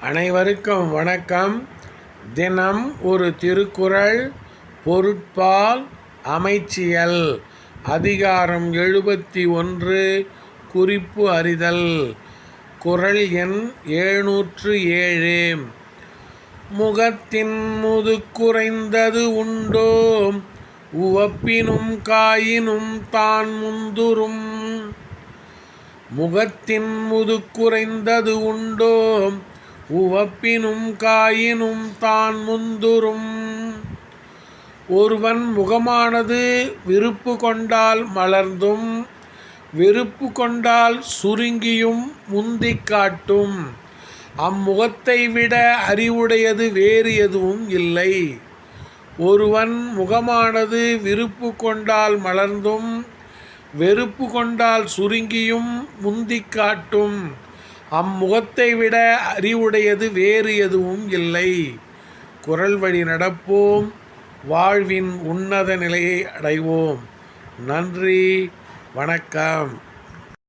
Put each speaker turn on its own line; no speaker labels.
அனைவருக்கும் வணக்கம். தினம் ஒரு திருக்குறள் பொருட்பால் அமைச்சியல் அதிகாரம் எழுபத்தி ஒன்று குறிப்பு அறிதல் குறள் எண் எழுநூற்று ஏழு. முகத்தின் முதுக்குறைந்தது உண்டோ? உவப்பினும் காயினும் தான் முந்துரும் முகத்தின் முதுக்குறைந்தது உண்டோ? உவப்பினும் காயினும் தான் முந்துரும் ஒருவன் முகமானது விருப்பு கொண்டால் மலர்ந்தும் வெறுப்பு கொண்டால் சுருங்கியும் முந்திக் காட்டும். அம்முகத்தை விட அறிவுடையது வேறு எதுவும் இல்லை. ஒருவன் முகமானது விருப்பு கொண்டால் மலர்ந்தும் வெறுப்பு கொண்டால் சுருங்கியும் முந்திக் காட்டும். அம்முகத்தை விட அறிவுடையது வேறு எதுவும் இல்லை. குரல் வழி நடப்போம். வாழ்வின் உன்னத நிலையை அடைவோம். நன்றி. வணக்கம்.